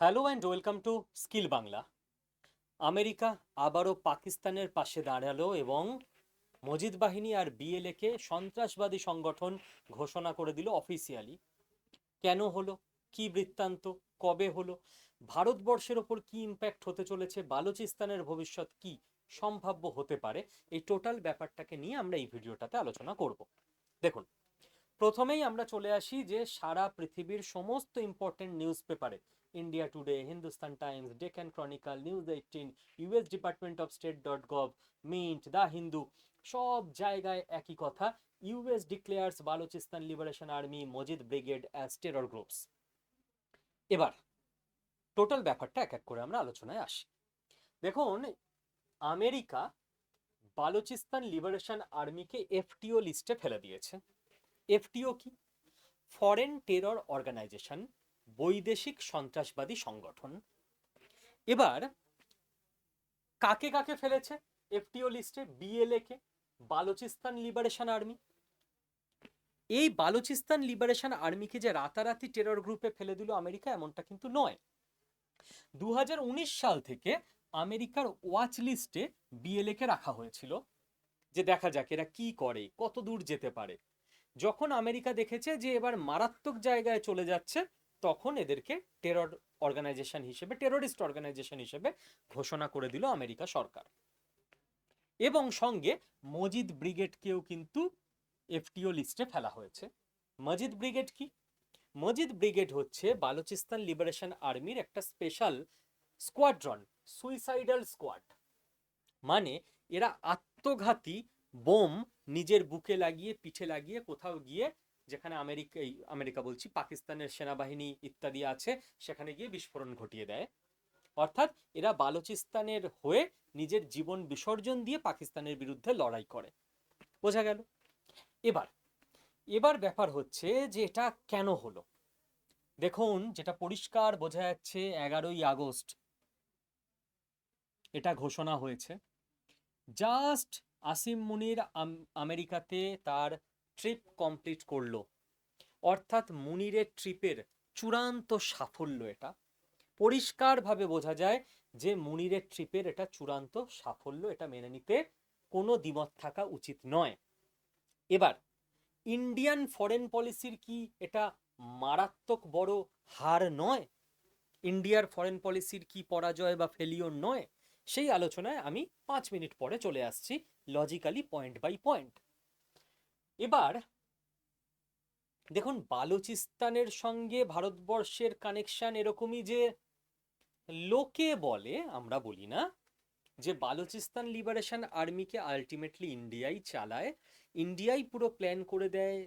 Hello and welcome to skill Bangla America আবারও পাকিস্তানের পাশে দাঁড়াল এবং মজিদ বাহিনী আর বিএলএকে সন্ত্রাসবাদী সংগঠন ঘোষণা করে দিল অফিসিয়ালি কেন হলো? কি বৃত্তান্ত? কবে হলো? ভারতবর্ষের ওপর কি ইম্প্যাক্ট হতে চলেছে? বালুচিস্তানের ভবিষ্যৎ কি সম্ভাব্য হতে পারে? এই টোটাল ব্যাপারটাকে নিয়ে আমরা এই ভিডিওটাতে আলোচনা করব। দেখুন, প্রথমেই আমরা চলে আসি যে সারা পৃথিবীর সমস্ত ইম্পর্টেন্ট নিউজ পেপারে India Hindustan Times Deccan Chronicle News eighteen US department of state dot gov mint the Hindu সব জায়গায় একই কথা US declares Balochistan liberation army Majid brigade as terror groups এবার টোটাল ব্যাপারটা এক এক করে আমরা আলোচনায় আসি। দেখুন, আমেরিকা বালুচিস্তান লিবারেশন আর্মিকে এফটিও লিস্টে ফেলে দিয়েছে। এফটিও কি? ফরেন টেরর অর্গানাইজেশন বৈদেশিক সন্ত্রাসবাদী সংগঠন। এবার, কাকে কাকে ফেলেছে? এফটিও লিস্টে, বিএলএ কে, বালুচিস্তান লিবারেশন আর্মি। এই বালুচিস্তান লিবারেশন আর্মিকে যে রাতারাতি টেরর গ্রুপে ফেলে দিল আমেরিকা, এমনটা কিন্তু নয়। দু সাল থেকে আমেরিকার ওয়াচ লিস্টে বিএলএ কে রাখা হয়েছিল। যে দেখা যাক এরা কি করে, কত দূর যেতে পারে। যখন আমেরিকা দেখেছে যে এবার মারাত্মক জায়গায় চলে যাচ্ছে তখন এদেরকে টেরর অর্গানাইজেশন হিসেবে টেররিস্ট অর্গানাইজেশন হিসেবে ঘোষণা করে দিল আমেরিকা সরকার। এবং সঙ্গে মজিদ ব্রিগেডকেও কিন্তু এফটিও লিস্টে ফেলা হয়েছে। মজিদ ব্রিগেড কি? মজিদ ব্রিগেড হচ্ছে বালুচিস্তান লিবারেশন আর্মির একটা স্পেশাল স্কোয়াড্রন, সুইসাইডাল স্কোয়াড। মানে এরা আত্মঘাতী বোম নিজের বুকে লাগিয়ে, পিঠে লাগিয়ে কোথাও গিয়ে যেখানে আমেরিকা আমেরিকা বলছি, পাকিস্তানের সেনাবাহিনী ইত্যাদি আছে, সেখানে গিয়ে বিস্ফোরণ ঘটিয়ে দেয়। অর্থাৎ এরা বালুচিস্তানের হয়ে নিজের জীবন বিসর্জন দিয়ে পাকিস্তানের বিরুদ্ধে লড়াই করে। বোঝা গেল? এবার এবার ব্যাপার হচ্ছে যে এটা কেন হলো? দেখুন, যেটা পরিষ্কার বোঝা যাচ্ছে এগারোই আগস্ট। এটা ঘোষণা হয়েছে। জাস্ট আসিম মুনির আম- আমেরিকাতে তার ট্রিপ কমপ্লিট করল। অর্থাৎ মুনিরের ট্রিপের চূড়ান্ত সাফল্য এটা। পরিষ্কারভাবে বোঝা যায় যে মুনিরের ট্রিপের এটা চূড়ান্ত সাফল্য এটা মেনে নিতে কোনো দ্বিমত থাকা উচিত নয়। এবার ইন্ডিয়ান ফরেন পলিসির কি এটা মারাত্মক বড় হার নয়? ইন্ডিয়ার ফরেন পলিসির কি পরাজয় বা ফেলিওর নয়? সেই আলোচনায় আমি পাঁচ মিনিট পরে চলে আসছি লজিক্যালি পয়েন্ট বাই পয়েন্ট এবার দেখুন, বালুচিস্তানের সঙ্গে ভারতবর্ষের কানেকশন এরকমই যে লোকে বলে, আমরা বলি না, যে বালুচিস্তান লিবারেশন আর্মিকে আলটিমেটলি ইন্ডিয়াই চালায়। ইন্ডিয়াই পুরো প্ল্যান করে দেয়,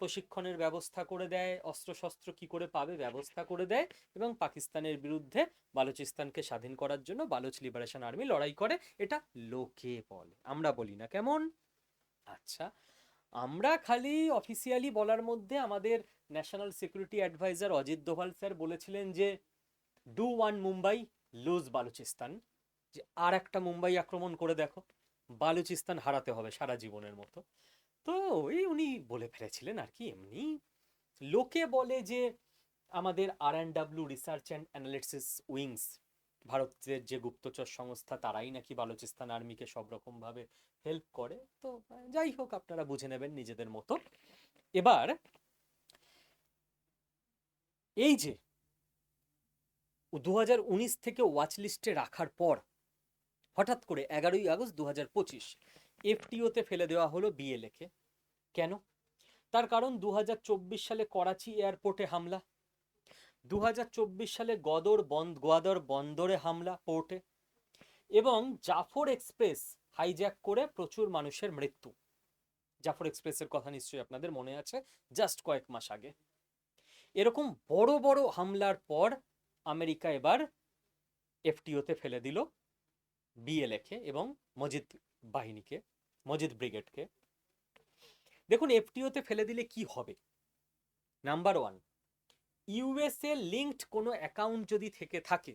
প্রশিক্ষণের ব্যবস্থা করে দেয়, অস্ত্রশস্ত্র কি করে পাবে ব্যবস্থা করে দেয় এবং পাকিস্তানের বিরুদ্ধে বালুচিস্তানকে স্বাধীন করার জন্য বালুচ লিবারেশন আর্মি লড়াই করে। এটা লোকে বলে, আমরা বলি না। কেমন? আচ্ছা আমরা খালি অফিসিয়ালি বলার মধ্যে আমাদের national security adviser Ajit Doval sir বলেছিলেন যে do one Mumbai lose Balochistan যে আর একটা মুম্বাই আক্রমণ করে দেখো বালুচিস্তান হারাতে হবে সারা জীবনের মতো। তো ওই উনি বলে ফেলেছিলেন আর কি, এমনি লোকে বলে যে, আমাদের R and W research and analysis wings ভারতের যে গুপ্তচর সংস্থা, তারাই নাকি বালুচিস্তান আর্মিকে সব রকম ভাবে হেল্প করে। তো যাই হোক, আপনারা বুঝে নেবেন নিজেদের মতো। এবার, এই যে দু হাজার উনিশ থেকে ওয়াচ লিস্টে রাখার পর, হঠাৎ করে এগারোই আগস্ট দু হাজার পঁচিশ, এফটিওতে ফেলে দেওয়া হলো বিএলএকে কেন? তার কারণ দু হাজার চব্বিশ সালে করাচি এয়ারপোর্টে হামলা। দু হাজার চব্বিশ সালে গদর বন্দ গোয়াদর বন্দরে হামলা পোর্টে এবং জাফর এক্সপ্রেস হাইজ্যাক করে প্রচুর মানুষের মৃত্যু। জাফর এক্সপ্রেসের কথা নিশ্চয়ই আপনাদের মনে আছে, জাস্ট কয়েক মাস আগে। এরকম বড় বড় হামলার পর আমেরিকা এবার এফটিওতে ফেলে দিল বিএলএকে এবং মজিদ বাহিনীকে, মজিদ ব্রিগেডকে। দেখুন, এফটিওতে ফেলে দিলে কি হবে? নাম্বার ওয়ান ইউএসএ লিঙ্কড কোনো অ্যাকাউন্ট যদি থেকে থাকে,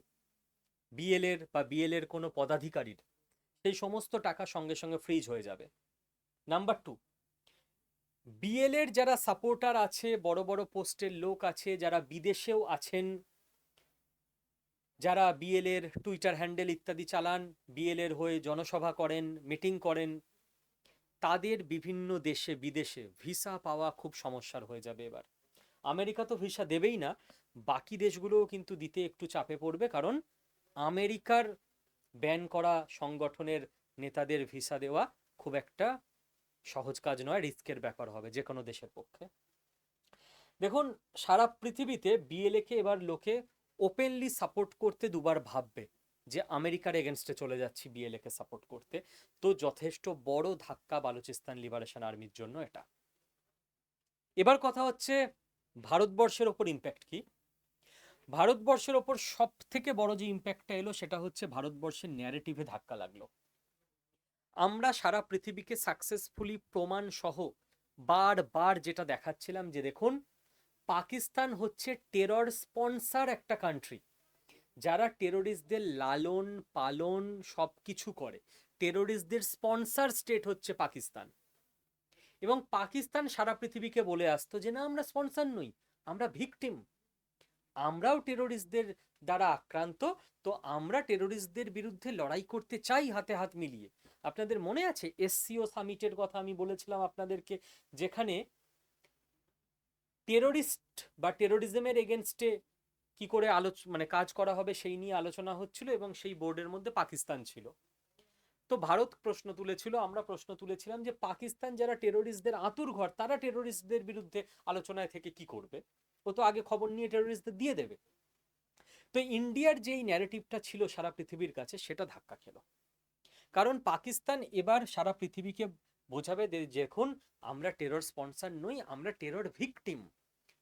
বিএল এর বা বিএল এর কোনো পদাধিকারীর, সেই সমস্ত টাকা সঙ্গে সঙ্গে ফ্রিজ হয়ে যাবে। নাম্বার টু, বিএল এর যারা সাপোর্টার আছে, বড় বড় পোস্টের লোক আছে, যারা বিদেশেও আছেন, যারা বিএল এর টুইটার হ্যান্ডেল ইত্যাদি চালান, বিএল এর হয়ে জনসভা করেন, মিটিং করেন, তাদের বিভিন্ন দেশে বিদেশে ভিসা পাওয়া খুব সমস্যার হয়ে যাবে এবার। আমেরিকা তো ভিসা দেবেই না, বাকি দেশগুলোও কিন্তু দিতে একটু চাপে পড়বে কারণ আমেরিকার ব্যান করা সংগঠনের নেতাদের ভিসা দেওয়া খুব একটা সহজ কাজ নয়, রিস্কের ব্যাপার হবে যে কোনো দেশের পক্ষে। দেখুন, সারা পৃথিবীতে বিএলএ কে এবার লোকে ওপেনলি সাপোর্ট করতে দুবার ভাববে যে আমেরিকার এগেনস্টে চলে যাচ্ছি বিএলএ কে সাপোর্ট করতে। তো যথেষ্ট বড় ধাক্কা বালুচিস্তান লিবারেশন আর্মির জন্য এটা। এবার কথা হচ্ছে ভারতবর্ষের ওপর ইম্প্যাক্ট কি? ভারতবর্ষের ওপর সব থেকে বড় যে ইম্প্যাক্টটা এলো সেটা হচ্ছে ভারতবর্ষের ন্যারেটিভে ধাক্কা লাগল। আমরা সারা পৃথিবীকে সাকসেসফুলি প্রমাণ সহ বারবার যেটা দেখাচ্ছিলাম যে দেখুন, পাকিস্তান হচ্ছে টেরর স্পন্সার একটা কান্ট্রি যারা টেরোরিস্টদের লালন পালন সব কিছু করে টেরোরিস্টদের স্পন্সার স্টেট হচ্ছে পাকিস্তান। এবং পাকিস্তান সারা পৃথিবীকে বলে আসতো যে, না, আমরা স্পন্সার নই, আমরা ভিকটিম। আমরাও টেরোরিস্টদের দ্বারা আক্রান্ত, তো আমরা টেরোরিস্টদের বিরুদ্ধে লড়াই করতে চাই হাতে হাত মিলিয়ে। আপনাদের মনে আছে এসসিও সামিটের কথা আমি বলেছিলাম আপনাদেরকে, যেখানে টেরোরিস্ট বা টেরোরিজমের এগেনস্টে কি করে আলোচ মানে কাজ করা হবে সেই নিয়ে আলোচনা হচ্ছিল এবং সেই বোর্ডের মধ্যে পাকিস্তান ছিল। তো ভারত প্রশ্ন তুলেছিল, আমরা প্রশ্ন তুলেছিলাম যে পাকিস্তান যারা টেরোরিস্টদের আতুর ঘর, তারা টেরোরিস্টদের বিরুদ্ধে আলোচনায় থেকে কি করবে? ও তো আগে খবর নিয়ে টেরোরিস্টদের দিয়ে দেবে। তো ইন্ডিয়ার যেই ন্যারেটিভটা ছিল সারা পৃথিবীর কাছে, সেটা ধাক্কা খেলো। কারণ পাকিস্তান এবার সারা পৃথিবীকে বোঝাবে যে দেখুন, আমরা টেরর স্পন্সর নই, আমরা terror victim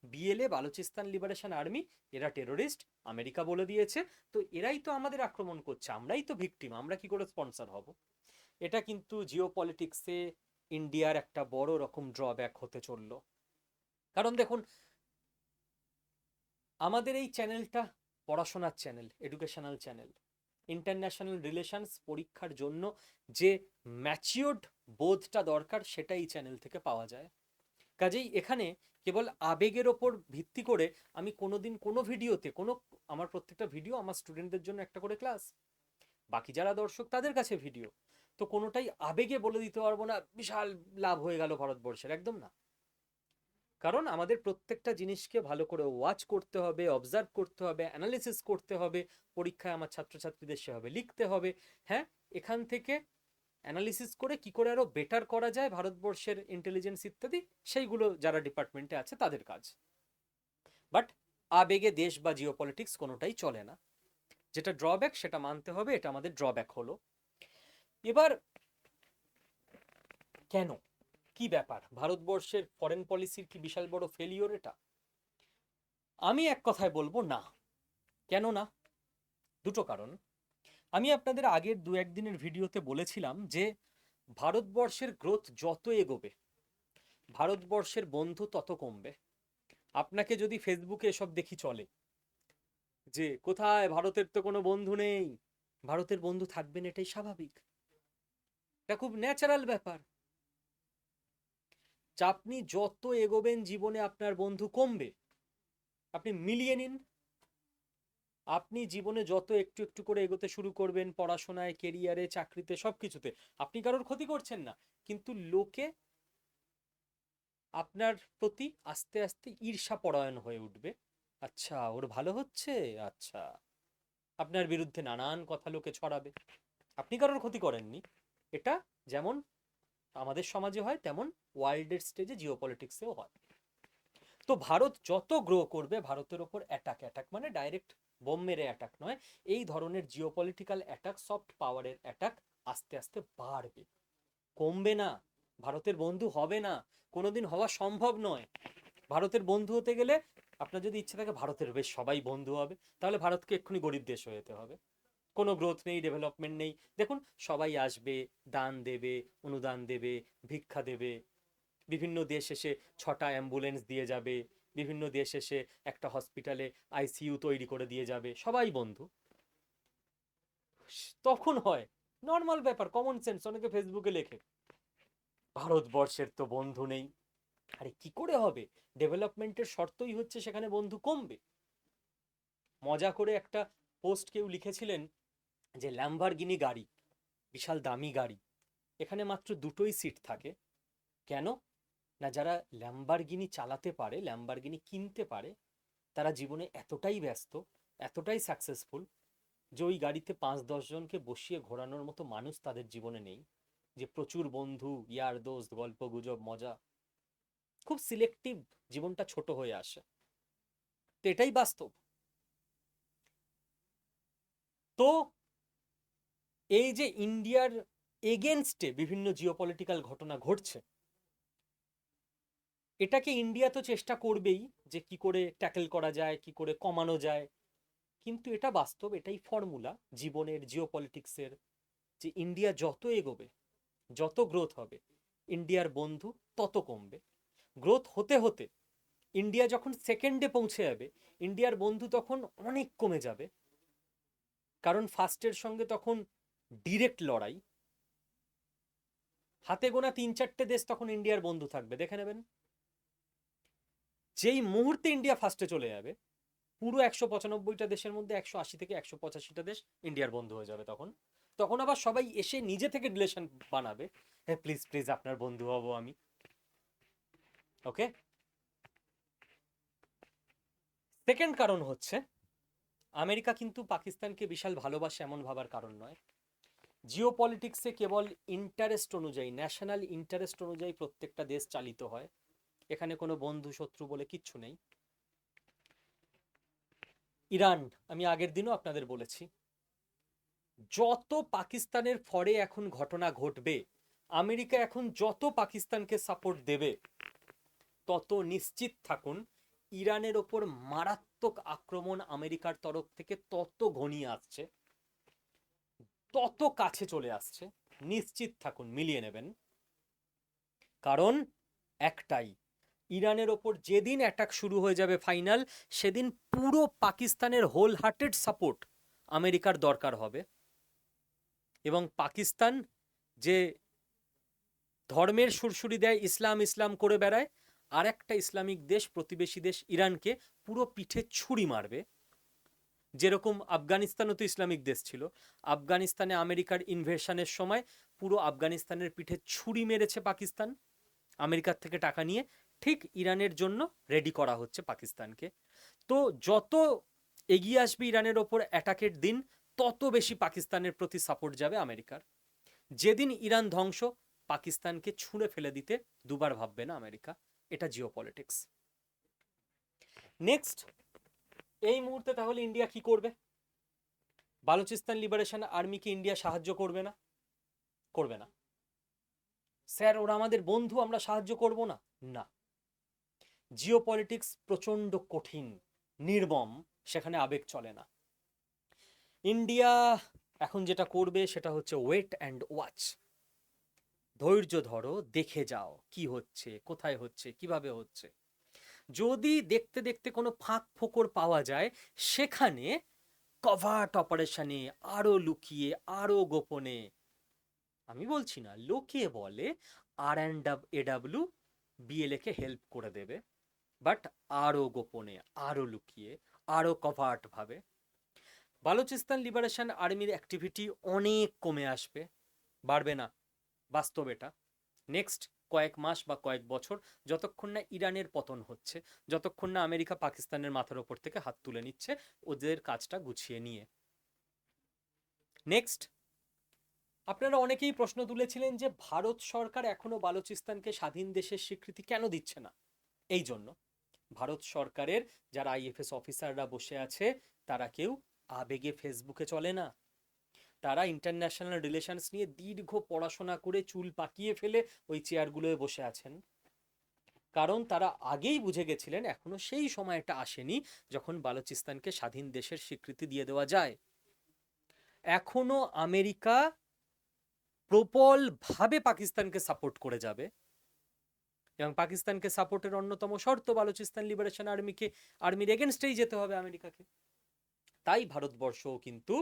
BLA Balochistan Liberation Army, এরা টেরোরিস্ট, আমেরিকা বলে দিয়েছে। তো এরাই তো আমাদের আক্রমণ করছে, আমরাই তো ভিকটিম, আমরা কি করে স্পন্সর হব? এটা কিন্তু জিও পলিটিক্সে ইন্ডিয়ার একটা বড় রকম ড্রব্যাক হতে চলল। কারণ দেখুন, আমাদের এই চ্যানেলটা পড়াশোনার channel educational channel international relations পরীক্ষার জন্য যে ম্যাচিওর্ড বোধটা দরকার সেটা এই চ্যানেল থেকে পাওয়া যায়। কাজেই এখানে কেবল আবেগের ওপর ভিত্তি করে আমি কোনোদিন কোনো ভিডিওতে, কোনো আমার প্রত্যেকটা ভিডিও আমার স্টুডেন্টদের জন্য একটা করে ক্লাস। বাকি যারা দর্শক, তাদের কাছে ভিডিও। তো কোনোটাই আবেগে বলে দিতে পারব না, বিশাল লাভ হয়ে গেল ভারতবর্ষের, একদম না। কারণ আমাদের প্রত্যেকটা জিনিসকে ভালো করে ওয়াচ করতে হবে অবজার্ভ করতে হবে অ্যানালিসিস করতে হবে, পরীক্ষায় আমার ছাত্রছাত্রীদের সেভাবে লিখতে হবে। হ্যাঁ এখান থেকে অ্যানালিসিস করে কি করে আরও বেটার করা যায় ভারতবর্ষের ইন্টেলিজেন্স ইত্যাদি, সেইগুলো যারা ডিপার্টমেন্টে আছে তাদের কাজ। বাট আবেগে দেশ বা জিও পলিটিক্স কোনোটাই চলে না। যেটা ড্রব্যাক সেটা মানতে হবে, এটা আমাদের ড্রব্যাক হলো। এবার কেন? কি ব্যাপার? ভারতবর্ষের ফরেন পলিসির কি বিশাল বড় ফেলিওর এটা? আমি এক কথায় বলব না। কেন না? দুটো কারণ। আমি আপনাদের আগের দু একদিনের ভিডিওতে বলেছিলাম যে ভারতবর্ষের গ্রোথ যত এগোবে, ভারতবর্ষের বন্ধু তত কমবে। আপনাকে যদি ফেসবুকে এসব দেখি চলে, যে কোথায় ভারতের তো কোনো বন্ধু নেই, ভারতের বন্ধু থাকবেন এটাই স্বাভাবিক। এটা খুব ন্যাচারাল ব্যাপার। আপনি যত এগোবেন জীবনে আপনার বন্ধু কমবে, আপনি মিলিয়ে নিন। আপনি জীবনে যত একটু একটু করে এগোতে শুরু করবেন পড়াশোনায় কেরিয়ারে চাকরিতে, সবকিছুতে, আপনি কারোর ক্ষতি করছেন না। কিন্তু লোকে আপনার প্রতি আস্তে আস্তে ঈর্ষা পরায়ণ হয়ে উঠবে। আচ্ছা ওর ভালো হচ্ছে? আচ্ছা আপনার বিরুদ্ধে নানান কথা লোকে ছড়াবে। আপনি কারোর ক্ষতি করেননি। এটা যেমন আমাদের সমাজে হয়, তেমন ওয়ার্ল্ডের স্টেজে জিও পলিটিক্সেও হয়। তো ভারত যত গ্রো করবে, ভারতের ওপর অ্যাটাক অ্যাটাক মানে ডাইরেক্ট বোম মেরে অ্যাটাক নয়, এই ধরনের জিও পলিটিক্যাল অ্যাটাক সফট পাওয়ারের অ্যাটাক আস্তে আস্তে বাড়বে। কমবে না, ভারতের বন্ধু হবে না, কোনোদিন হওয়া সম্ভব নয়। ভারতের বন্ধু হতে গেলে আপনার যদি ইচ্ছে থাকে ভারতের বেশ সবাই বন্ধু হবে, তাহলে ভারতকে এক্ষুনি গরিব দেশ হয়ে যেতে হবে। কোনো গ্রোথ নেই ডেভেলপমেন্ট নেই। দেখুন, সবাই আসবে, দান দেবে, অনুদান দেবে, ভিক্ষা দেবে। বিভিন্ন দেশ এসে ছটা অ্যাম্বুলেন্স দিয়ে যাবে। বিভিন্ন দেশ এসে একটা হসপিটালে আইসিইউ তৈরি করে দিয়ে যাবে। সবাই বন্ধু। তখন হয়। নর্মাল ব্যাপার কমন সেন্স অনেকে ফেসবুকে লেখে। ভারতবর্ষের তো বন্ধু নেই। আরে কি করে হবে? ডেভেলপমেন্টের শর্তই হচ্ছে সেখানে বন্ধু কমবে। মজা করে একটা পোস্ট কেউ লিখেছিলেন যে ল্যাম্বারগিনি গাড়ি, বিশাল দামি গাড়ি। এখানে মাত্র দুটোই সিট থাকে। কেন? না, যারা ল্যাম্বারগিনি চালাতে পারে ল্যাম্বারগিনি কিনতে পারে, তারা জীবনে এতটাই ব্যস্ত, এতটাই সাকসেসফুল যে ওই গাড়িতে পাঁচ দশজনকে বসিয়ে ঘোরানোর মতো মানুষ তাদের জীবনে নেই। যে প্রচুর বন্ধু, ইয়ার, দোস্ত, গল্প, গুজব, মজা। খুব সিলেক্টিভ জীবনটা ছোট হয়ে আসে। তো এটাই বাস্তব। তো এই যে ইন্ডিয়ার এগেনস্টে বিভিন্ন জিওপলিটিক্যাল ঘটনা ঘটছে এটাকে ইন্ডিয়া তো চেষ্টা করবেই যে কি করে ট্যাকেল করা যায়, কি করে কমানো যায়। কিন্তু এটা বাস্তব, এটাই ফর্মুলা জীবনের জিওপলিটিক্সের যে ইন্ডিয়া যত এগোবে, যত গ্রোথ হবে ইন্ডিয়ার বন্ধু তত কমবে। গ্রোথ হতে হতে ইন্ডিয়া যখন সেকেন্ডে পৌঁছে যাবে ইন্ডিয়ার বন্ধু তখন অনেক কমে যাবে। কারণ ফার্স্টের সঙ্গে তখন ডিরেক্ট লড়াই। হাতে গোনা তিন চারটে দেশ তখন ইন্ডিয়ার বন্ধু থাকবে। দেখে নেবেন। যেই মুহূর্তে ইন্ডিয়া ফার্স্টে চলে যাবে, পুরো একশো পঁচানব্বইটা দেশের মধ্যে একশো আশি থেকে একশো পঁচাশিটা দেশ ইন্ডিয়ার বন্ধু হয়ে যাবে তখন। তখন আবার সবাই এসে নিজে থেকে রিলেশন বানাবে। হ্যাঁ প্লিজ প্লিজ আপনার বন্ধু হব আমি। ওকে সেকেন্ড কারণ হচ্ছে, আমেরিকা কিন্তু পাকিস্তানকে বিশাল ভালোবাসে এমন ভাবার কারণ নয়। জিও পলিটিক্সে কেবল ইন্টারেস্ট অনুযায়ী ন্যাশনাল ইন্টারেস্ট অনুযায়ী প্রত্যেকটা দেশ চালিত হয়। এখানে কোনো বন্ধু, শত্রু বলে কিচ্ছু নেই। ইরান, আমি আগের দিনও আপনাদের বলেছি, যত পাকিস্তানের ফরে এখন ঘটনা ঘটবে, আমেরিকা এখন যত পাকিস্তানকে সাপোর্ট দেবে, তত নিশ্চিত থাকুন, ইরানের ওপর মারাত্মক আক্রমণ আমেরিকার তরফ থেকে তত ঘনিয়ে আসছে, তত কাছে চলে আসছে, নিশ্চিত থাকুন, মিলিয়ে নেবেন। কারণ একটাই ইরানের ওপর যেদিন অ্যাটাক শুরু হয়ে যাবে ফাইনাল সেদিন পুরো পাকিস্তানের হোল হার্টেড সাপোর্ট আমেরিকার দরকার হবে। এবং পাকিস্তান যে ধর্মের সুরসুরি দেয়, ইসলাম ইসলাম করে বেড়ায় আর একটা ইসলামিক দেশ, প্রতিবেশী দেশ ইরানকে পুরো পিঠে ছুরি মারবে। যেরকম আফগানিস্তানও তো ইসলামিক দেশ ছিল। আফগানিস্তানে আমেরিকার ইনভেশনের সময় পুরো আফগানিস্তানের পিঠে ছুরি মেরেছে পাকিস্তান। আমেরিকার থেকে টাকা নিয়ে ঠিক ইরানের জন্য রেডি করা হচ্ছে পাকিস্তানকে। তো যত এগিয়ে আসবে ইরানের ওপর অ্যাটাকের দিন, তত বেশি পাকিস্তানের প্রতি সাপোর্ট যাবে আমেরিকার। যেদিন ইরান ধ্বংস, পাকিস্তানকে ছুঁড়ে ফেলে দিতে দুবার ভাববে না আমেরিকা। এটা জিও পলিটিক্স নেক্সট এই মুহূর্তে তাহলে ইন্ডিয়া কি করবে? বালুচিস্তান লিবারেশন আর্মিকে ইন্ডিয়া সাহায্য করবে না? করবে না। স্যার, ওরা আমাদের বন্ধু, আমরা সাহায্য করব না? না। জিও পলিটিক্স প্রচণ্ড কঠিন, নির্মম, সেখানে আবেগ চলে না। ইন্ডিয়া এখন যেটা করবে সেটা হচ্ছে ওয়েট অ্যান্ড ওয়াচ ধৈর্য ধরো, দেখে যাও কি হচ্ছে, কোথায় হচ্ছে, কীভাবে হচ্ছে। যদি দেখতে দেখতে কোনো ফাঁক ফোকর পাওয়া যায়, সেখানে কভার্ট অপারেশনে আরও লুকিয়ে, আরও গোপনে। আমি বলছি না, লোকে বলে আর অ্যান্ড এডাব্লিউ বিএলএ কে হেল্প করে দেবে। বাট আরও গোপনে, আরও লুকিয়ে আরও কভার্ট ভাবে। বালুচিস্তান লিবারেশন আর্মির অ্যাক্টিভিটি অনেক কমে আসবে। বাড়বে না, বাস্তব এটা। নেক্সট কয়েক মাস বা কয়েক বছর যতক্ষণ না ইরানের পতন হচ্ছে, যতক্ষণ না আমেরিকা পাকিস্তানের মাথার ওপর থেকে হাত তুলে নিচ্ছে ওদের কাজটা গুছিয়ে নিয়ে। নেক্সট আপনারা অনেকেই প্রশ্ন তুলেছিলেন যে ভারত সরকার এখনও বালুচিস্তানকে স্বাধীন দেশের স্বীকৃতি কেন দিচ্ছে না? এই জন্য। ভারত সরকারের যারা আইএফএস অফিসাররা বসে আছে, তারা কেউ আবেগে ফেসবুকে চলে না। তারা ইন্টারন্যাশনাল রিলেশনস নিয়ে দীর্ঘ পড়াশোনা করে চুল পাকিয়ে ফেলে ওই চেয়ারগুলোয় বসে আছেন। কারণ তারা আগেই বুঝে গেছিলেন, এখনও সেই সময়টা আসেনি যখন বালুচিস্তানকে স্বাধীন দেশের স্বীকৃতি দিয়ে দেওয়া যায়। এখনও আমেরিকা প্রবল ভাবে পাকিস্তানকে সাপোর্ট করে যাবে। এবং পাকিস্তানকে সাপোর্টের অন্যতম শর্ত বালুচিস্তান লিবারেশন আর্মিকে আর্মির এগেনস্টেই যেতে হবে আমেরিকাকে। তাই ভারতবর্ষও কিন্তু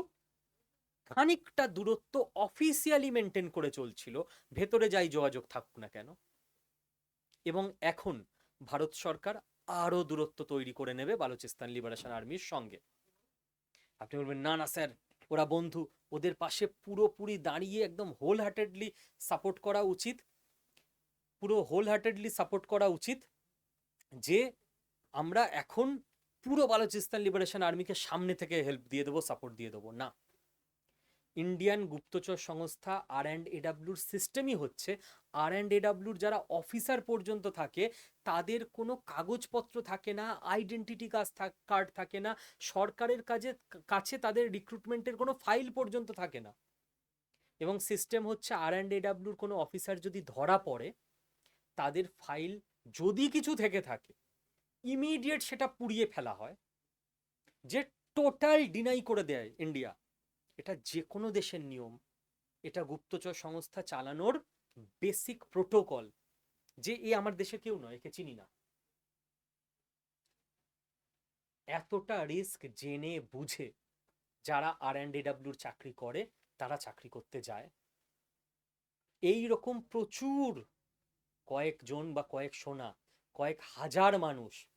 খানিকটা দূরত্ব অফিসিয়ালি মেনটেন করে চলছিল। ভেতরে যাই যোগাযোগ থাকুক না কেন। এবং এখন ভারত সরকার আরও দূরত্ব তৈরি করে নেবে বালুচিস্তান লিবারেশন আর্মির সঙ্গে। আপনি বলবেন, না না, স্যার, ওরা বন্ধু, ওদের পাশে পুরোপুরি দাঁড়িয়ে একদম হোল হার্টেডলি সাপোর্ট করা উচিত। পুরো হোল হার্টেডলি সাপোর্ট করা উচিত যে আমরা এখন পুরো বালুচিস্তান লিবারেশন আর্মিকে সামনে থেকে হেল্প দিয়ে দেবো সাপোর্ট দিয়ে দেবো। না। ইন্ডিয়ান গুপ্তচর সংস্থা আর অ্যান্ড এডাব্লিউর সিস্টেমই হচ্ছে আর অ্যান্ড এডাব্লিউর যারা অফিসার পর্যন্ত থাকে, তাদের কোনো কাগজপত্র থাকে না আইডেন্টিটি কাজ কার্ড থাকে না, সরকারের কাজে কাছে তাদের রিক্রুটমেন্টের কোনো ফাইল পর্যন্ত থাকে না। এবং সিস্টেম হচ্ছে আর অ্যান্ড এডাব্লিউর কোনো অফিসার যদি ধরা পড়ে তাদের ফাইল যদি কিছু থেকে থাকে ইমিডিয়েট সেটা পুড়িয়ে ফেলা হয়, যে টোটাল ডিনাই করে দেয় ইন্ডিয়া এটা যে কোনো দেশের নিয়ম। এটা গুপ্তচর সংস্থা চালানোর বেসিক প্রোটোকল যে এ আমার দেশে কেউ নয়, একে চিনি না। এতটা রিস্ক জেনে বুঝে যারা আর অ্যান্ড এডাব্লিউর চাকরি করে, তারা চাকরি করতে যায়। এই রকম প্রচুর কয়েকজন বা কয়েক সোনা, কয়েক হাজার মানুষ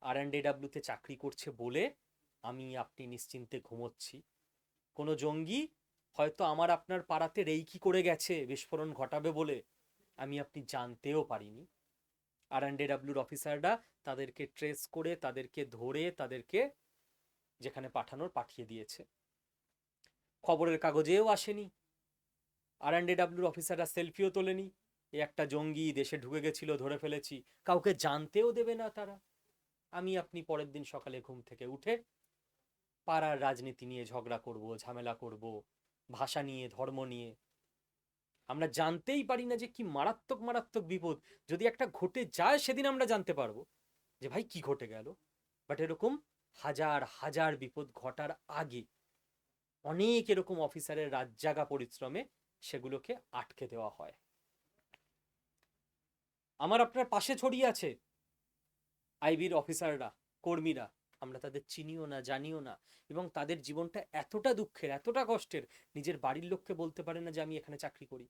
আর অ্যান্ড চাকরি করছে বলে আমি আপনি নিশ্চিন্তে ঘুমোচ্ছি। কোনো জঙ্গি হয়তো আমার আপনার পাড়াতে রেইকি করে গেছে, বিস্ফোরণ ঘটাবে বলে আমি আপনি জানতেও পারিনি। আর অ্যান্ড অফিসাররা তাদেরকে ট্রেস করে, তাদেরকে ধরে, তাদেরকে যেখানে পাঠানোর পাঠিয়ে দিয়েছে। খবরের কাগজেও আসেনি। আর অ্যান্ড অফিসাররা সেলফিও তোলেনি। একটা জঙ্গি দেশে ঢুকে গেছিল, ধরে ফেলেছি। কাউকে জানতেও দেবে না তারা। আমি আপনি পরের দিন সকালে ঘুম থেকে উঠে পাড়ার রাজনীতি নিয়ে ঝগড়া করব, ঝামেলা করব, ভাষা নিয়ে, ধর্ম নিয়ে। আমরা জানতেই পারি না যে কি মারাত্মক মারাত্মক বিপদ। যদি একটা ঘটে যায়, সেদিন আমরা জানতে পারব যে ভাই কি ঘটে গেল। বাট এরকম হাজার হাজার বিপদ ঘটার আগে অনেক এরকম অফিসারের রাত জাগা পরিশ্রমে সেগুলোকে আটকে দেওয়া হয়। আমার আপনার পাশে ছড়িয়ে আছে। আইবির অফিসাররা কর্মীরা, আমরা তাদের চিনিও না, জানিও না, এবং তাদের জীবনটা এতটা দুঃখের, এতটা কষ্টের, নিজের বাড়ির লোককে বলতে পারে না যে আমি এখানে চাকরি করি।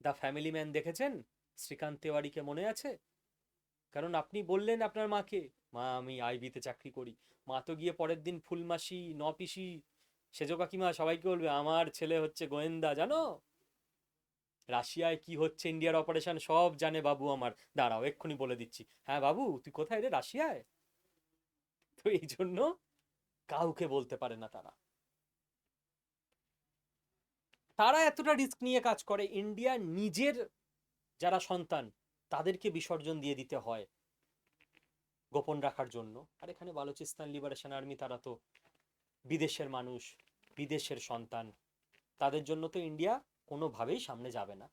দ্য ফ্যামিলি ম্যান দেখেছেন? শ্রীকান্ত তেওয়ারিকে মনে আছে? কারণ আপনি বললেন আপনার মাকে, মা, আমি আইবিতে চাকরি করি। মা তো গিয়ে পরের দিন ফুলমাসি ন পিসি সেজো কাকিমা সবাইকে বলবে, আমার ছেলে হচ্ছে গোয়েন্দা, জানো? রাশিয়ায় কি হচ্ছে ইন্ডিয়ার অপারেশন সব জানে বাবু আমার। দাঁড়াও, এক্ষুনি বলে দিচ্ছি। হ্যাঁ বাবু, তুই কোথায় রে রাশিয়ায়? তো এই জন্য কাউকে বলতে পারে না তারা। তারা এতটা রিস্ক নিয়ে কাজ করে, ইন্ডিয়া নিজের যারা সন্তান, তাদেরকে বিসর্জন দিয়ে দিতে হয় গোপন রাখার জন্য। আর এখানে বালুচিস্তান লিবারেশন আর্মি তারা তো বিদেশের মানুষ, বিদেশের সন্তান। তাদের জন্য তো ইন্ডিয়া কোনোভাবেই সামনে যাবে না।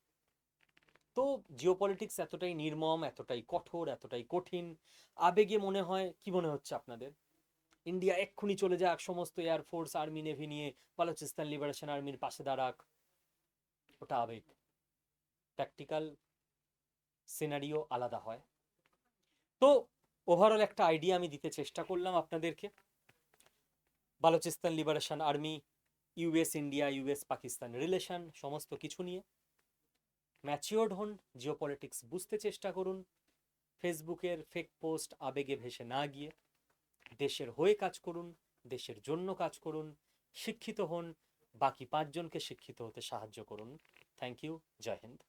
তো জিওপলিটিক্স এতটাই নির্মম, এতটাই কঠোর, এতটাই কঠিন। আবেগে মনে হয়, কি মনে হচ্ছে আপনাদের? ইন্ডিয়া এক্ষুনি চলে যাক, সমস্ত এয়ারফোর্স আর্মি নেভি নিয়ে বালুচিস্তান লিবারেশন আর্মির পাশে দাঁড়াক। ওটা আবেগ। প্র্যাকটিক্যাল সিনারিও আলাদা হয়। তো ওভারঅল একটা আইডিয়া আমি দিতে চেষ্টা করলাম আপনাদেরকে। Balochistan Liberation Army US India US Pakistan relation সমস্ত কিছু নিয়ে। ম্যাচিওর্ড হন জিও পলিটিক্স বুঝতে চেষ্টা করুন। ফেসবুকের ফেক পোস্ট আবেগে ভেসে না গিয়ে। দেশের হয়ে কাজ করুন, দেশের জন্য কাজ করুন। শিক্ষিত হন, বাকি পাঁচজনকে শিক্ষিত হতে সাহায্য করুন। Thank you Joy Hind